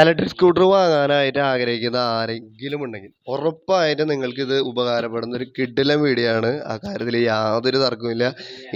Electric scooter വാങ്ങാനായിട്ട് ആഗ്രഹിക്കുന്ന ആരെങ്കിലും ഉണ്ടെങ്കിൽ ഉറപ്പായിട്ടും നിങ്ങൾക്കിത് ഉപകാരപ്പെടുന്ന ഒരു കിടിലൻ വീഡിയോ ആണ് ആ കാര്യത്തിൽ യാതൊരു തർക്കവുമില്ല.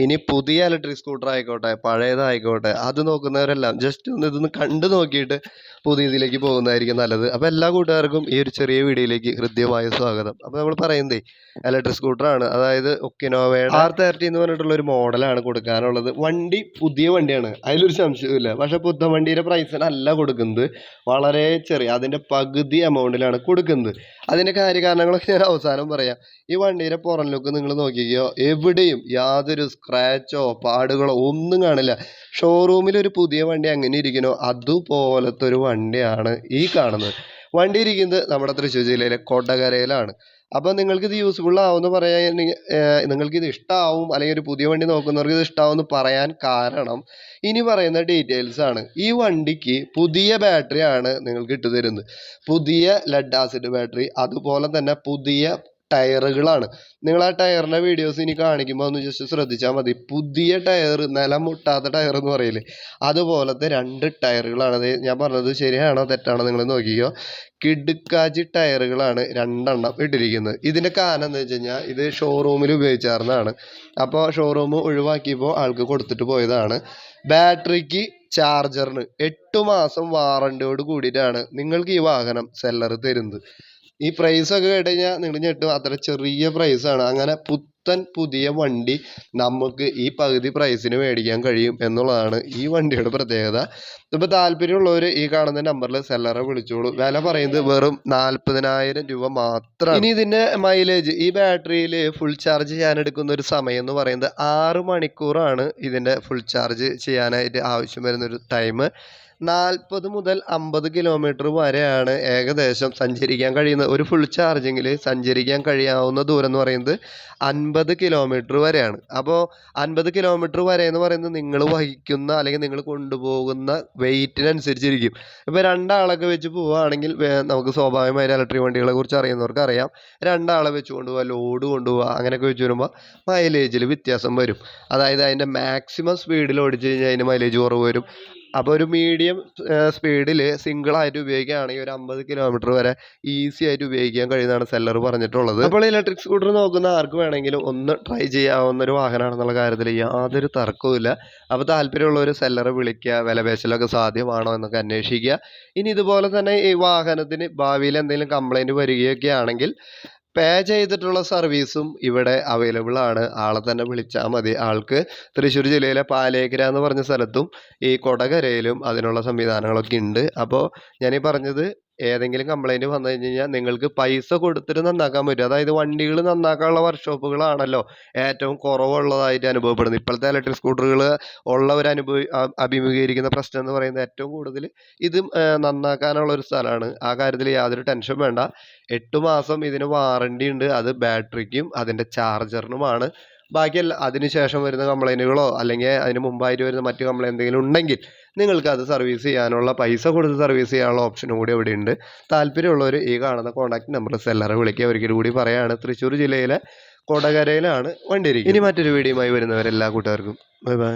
ഇനി പുതിയ ഇലക്ട്രിക് സ്കൂട്ടർ ആയിക്കോട്ടെ പഴയതായിക്കോട്ടെ അത് നോക്കുന്നവരെല്ലാം ജസ്റ്റ് ഒന്ന് ഇതൊന്ന് കണ്ടു നോക്കിയിട്ട് പുതിയതിലേക്ക് പോകുന്നതായിരിക്കും നല്ലത്. അപ്പോൾ എല്ലാ കൂട്ടുകാർക്കും ഈ ഒരു ചെറിയ വീഡിയോയിലേക്ക് ഹൃദ്യമായ സ്വാഗതം. അപ്പോൾ നമ്മൾ പറയുന്നതേ ഇലക്ട്രിക് സ്കൂട്ടറാണ് അതായത് ഒക്കിനോവയുടെ ആർ തേർട്ടി എന്ന് പറഞ്ഞിട്ടുള്ള ഒരു മോഡലാണ് കൊടുക്കാനുള്ളത്. വണ്ടി പുതിയ വണ്ടിയാണ്. അതിലൊരു സംശയമില്ല പക്ഷേ പുത്തൻ വണ്ടിയുടെ പ്രൈസിനല്ല കൊടുക്കുന്നത്. വളരെ ചെറിയ അതിന്റെ പകുതി എമൗണ്ടിലാണ് കൊടുക്കുന്നത്. അതിന്റെ കാര്യകാരണങ്ങളൊക്കെ ഞാൻ അവസാനം പറയാം. ഈ വണ്ടിയുടെ പുറം ലുക്ക് നിങ്ങൾ നോക്കിക്കോ എവിടെയും യാതൊരു സ്ക്രാച്ചോ പാടുകളോ ഒന്നും കാണില്ല. ഷോറൂമിൽ ഒരു പുതിയ വണ്ടി അങ്ങനെ ഇരിക്കണോ അതുപോലത്തെ ഒരു വണ്ടിയാണ് ഈ കാണുന്നത്. വണ്ടി ഇരിക്കുന്നത് നമ്മുടെ തൃശ്ശൂർ ജില്ലയിലെ കൊടകരയിലാണ്. അപ്പോൾ നിങ്ങൾക്കിത് യൂസ്ഫുൾ ആവുമെന്ന് പറയാൻ നിങ്ങൾക്കിത് ഇഷ്ടമാവും അല്ലെങ്കിൽ ഒരു പുതിയ വണ്ടി നോക്കുന്നവർക്ക് ഇത് ഇഷ്ടമാവുമെന്ന് പറയാൻ കാരണം ഇനി പറയുന്ന ഡീറ്റെയിൽസ് ആണ്. ഈ വണ്ടിക്ക് പുതിയ ബാറ്ററി ആണ് നിങ്ങൾക്ക് ഇട്ടു തരുന്നത്. പുതിയ ലെഡ് ആസിഡ് ബാറ്ററി അതുപോലെ തന്നെ പുതിയ ടയറുകളാണ്. നിങ്ങൾ ആ ടയറിന്റെ വീഡിയോസ് ഇനി കാണിക്കുമ്പോൾ ഒന്ന് ജസ്റ്റ് ശ്രദ്ധിച്ചാൽ മതി. പുതിയ ടയർ നിലം മുട്ടാത്ത ടയർ എന്ന് പറയില്ലേ അതുപോലത്തെ രണ്ട് ടയറുകളാണ്. ഞാൻ പറഞ്ഞത് ശരിയാണോ തെറ്റാണോ നിങ്ങൾ നോക്കിക്കോ. കിടുക്കാച്ചി ടയറുകളാണ് രണ്ടെണ്ണം ഇട്ടിരിക്കുന്നത്. ഇതിന്റെ കാരണം എന്താ വെച്ച് കഴിഞ്ഞാൽ ഇത് ഷോറൂമിൽ ഉപയോഗിച്ചാർന്നാണ് അപ്പോൾ ഷോറൂം ഒഴിവാക്കിയപ്പോൾ ആൾക്ക് കൊടുത്തിട്ട് പോയതാണ്. ബാറ്ററിക്ക് ചാർജറിന് എട്ട് മാസം വാറണ്ടിയോട് കൂടിയിട്ടാണ് നിങ്ങൾക്ക് ഈ വാഹനം സെല്ലർ തരുന്നത്. ഈ പ്രൈസൊക്കെ ഒക്കെ കഴിഞ്ഞാൽ നിങ്ങൾ ഞെട്ടും. അത്ര ചെറിയ പ്രൈസാണ് അങ്ങനെ പുത്തൻ പുതിയ വണ്ടി നമുക്ക് ഈ പകുതി പ്രൈസിന് മേടിക്കാൻ കഴിയും എന്നുള്ളതാണ് ഈ വണ്ടിയുടെ പ്രത്യേകത. ഇപ്പോൾ താല്പര്യമുള്ളവർ ഈ കാണുന്ന നമ്പറിൽ സെല്ലറെ വിളിച്ചോളൂ. വില പറയുന്നത് വെറും നാൽപ്പതിനായിരം രൂപ മാത്രമാണ് ഇനി ഇതിന്റെ മൈലേജ് ഈ ബാറ്ററിയിൽ ഫുൾ ചാർജ് ചെയ്യാൻ എടുക്കുന്ന ഒരു സമയം എന്ന് പറയുന്നത് ആറ് മണിക്കൂറാണ് ഇതിന്റെ ഫുൾ ചാർജ് ചെയ്യാനായിട്ട് ആവശ്യം വരുന്ന ഒരു ടൈം നാൽപ്പത് മുതൽ അമ്പത് കിലോമീറ്റർ വരെയാണ് ഏകദേശം സഞ്ചരിക്കാൻ കഴിയുന്നത്. ഒരു ഫുൾ ചാർജിങ്ങിൽ സഞ്ചരിക്കാൻ കഴിയാവുന്ന ദൂരം എന്ന് പറയുന്നത് അൻപത് കിലോമീറ്റർ വരെയാണ്. അപ്പോൾ അൻപത് കിലോമീറ്റർ വരെ എന്ന് പറയുന്നത് നിങ്ങൾ വഹിക്കുന്ന അല്ലെങ്കിൽ നിങ്ങൾ കൊണ്ടുപോകുന്ന വെയിറ്റിനനുസരിച്ചിരിക്കും ഇപ്പോൾ രണ്ടാളൊക്കെ വെച്ച് പോവുകയാണെങ്കിൽ നമുക്ക് സ്വാഭാവികമായി ഇലക്ട്രിക് വണ്ടികളെ കുറിച്ച് അറിയുന്നവർക്ക് അറിയാം. രണ്ടാളെ വെച്ച് കൊണ്ടുപോകുക ലോഡ് കൊണ്ടുപോകുക അങ്ങനെയൊക്കെ വെച്ച് വരുമ്പോൾ മൈലേജിൽ വ്യത്യാസം വരും. അതായത് അതിന്റെ മാക്സിമം സ്പീഡിൽ ഓടിച്ച് കഴിഞ്ഞാൽ അതിന് മൈലേജ് കുറവ് വരും. അപ്പോൾ ഒരു മീഡിയം സ്പീഡിൽ സിംഗിളായിട്ട് ഉപയോഗിക്കുകയാണെങ്കിൽ ഒരു അമ്പത് കിലോമീറ്റർ വരെ ഈസി ആയിട്ട് ഉപയോഗിക്കാൻ കഴിയുന്നതാണ് സെല്ലർ പറഞ്ഞിട്ടുള്ളത്. അപ്പോൾ ഇലക്ട്രിക് സ്കൂട്ടർ നോക്കുന്ന ആർക്ക് വേണമെങ്കിലും ഒന്ന് ട്രൈ ചെയ്യാവുന്ന ഒരു വാഹനമാണെന്നുള്ള കാര്യത്തിൽ യാതൊരു തർക്കവുമില്ല അപ്പോൾ താല്പര്യമുള്ളവർ സെല്ലർ വിളിക്കുക വിലപേശലൊക്കെ സാധ്യമാണോ എന്നൊക്കെ അന്വേഷിക്കുക. ഇനി ഇതുപോലെ തന്നെ ഈ വാഹനത്തിന് ഭാവിയിൽ എന്തെങ്കിലും കംപ്ലൈന്റ് വരികയൊക്കെ ആണെങ്കിൽ പേ ചെയ്തിട്ടുള്ള സർവീസും ഇവിടെ അവൈലബിൾ ആണ്. ആളെ തന്നെ വിളിച്ചാൽ മതി. ആൾക്ക് തൃശ്ശൂർ ജില്ലയിലെ പാലേക്കര എന്ന് പറഞ്ഞ സ്ഥലത്തും ഈ കൊടകരയിലും അതിനുള്ള സംവിധാനങ്ങളൊക്കെ ഉണ്ട്. അപ്പോൾ ഞാനീ പറഞ്ഞത് ഏതെങ്കിലും കംപ്ലൈന്റ് വന്നു കഴിഞ്ഞ് കഴിഞ്ഞാൽ നിങ്ങൾക്ക് പൈസ കൊടുത്തിട്ട് നന്നാക്കാൻ പറ്റും. അതായത് വണ്ടികൾ നന്നാക്കാനുള്ള വർക്ക്ഷോപ്പുകളാണല്ലോ ഏറ്റവും കുറവുള്ളതായിട്ട് അനുഭവപ്പെടുന്നത്. ഇപ്പോഴത്തെ ഇലക്ട്രിക് സ്കൂട്ടറുകൾ ഉള്ളവർ അനുഭവി അഭിമുഖീകരിക്കുന്ന പ്രശ്നം എന്ന് പറയുന്നത് ഏറ്റവും കൂടുതൽ ഇത് നന്നാക്കാനുള്ള ഒരു സ്ഥലമാണ്. ആ കാര്യത്തിൽ യാതൊരു ടെൻഷൻ വേണ്ട. എട്ട് മാസം ഇതിന് വാറണ്ടി ഉണ്ട്. അത് ബാറ്ററിക്കും അതിന്റെ ചാർജറിനുമാണ് ബാക്കിയല്ല അതിനുശേഷം വരുന്ന കംപ്ലൈന്റുകളോ അല്ലെങ്കിൽ അതിന് മുമ്പായിട്ട് വരുന്ന മറ്റ് കംപ്ലൈന്റ് എന്തെങ്കിലും ഉണ്ടെങ്കിൽ നിങ്ങൾക്ക് അത് സർവീസ് ചെയ്യാനുള്ള പൈസ കൊടുത്ത് സർവീസ് ചെയ്യാനുള്ള ഓപ്ഷനും കൂടി ഇവിടെ ഉണ്ട്. താല്പര്യമുള്ളവർ ഈ കാണുന്ന കോൺടാക്ട് നമ്പർ സെല്ലറെ വിളിക്കുക. ഒരിക്കൽ കൂടി പറയുകയാണ് തൃശ്ശൂർ ജില്ലയിലെ കൊടകരയിലാണ് വണ്ടി ഇരിക്കുന്നത് ഇനി മറ്റൊരു വീഡിയോയുമായി വരുന്നവരെല്ലാ കൂട്ടുകാർക്കും. Bye bye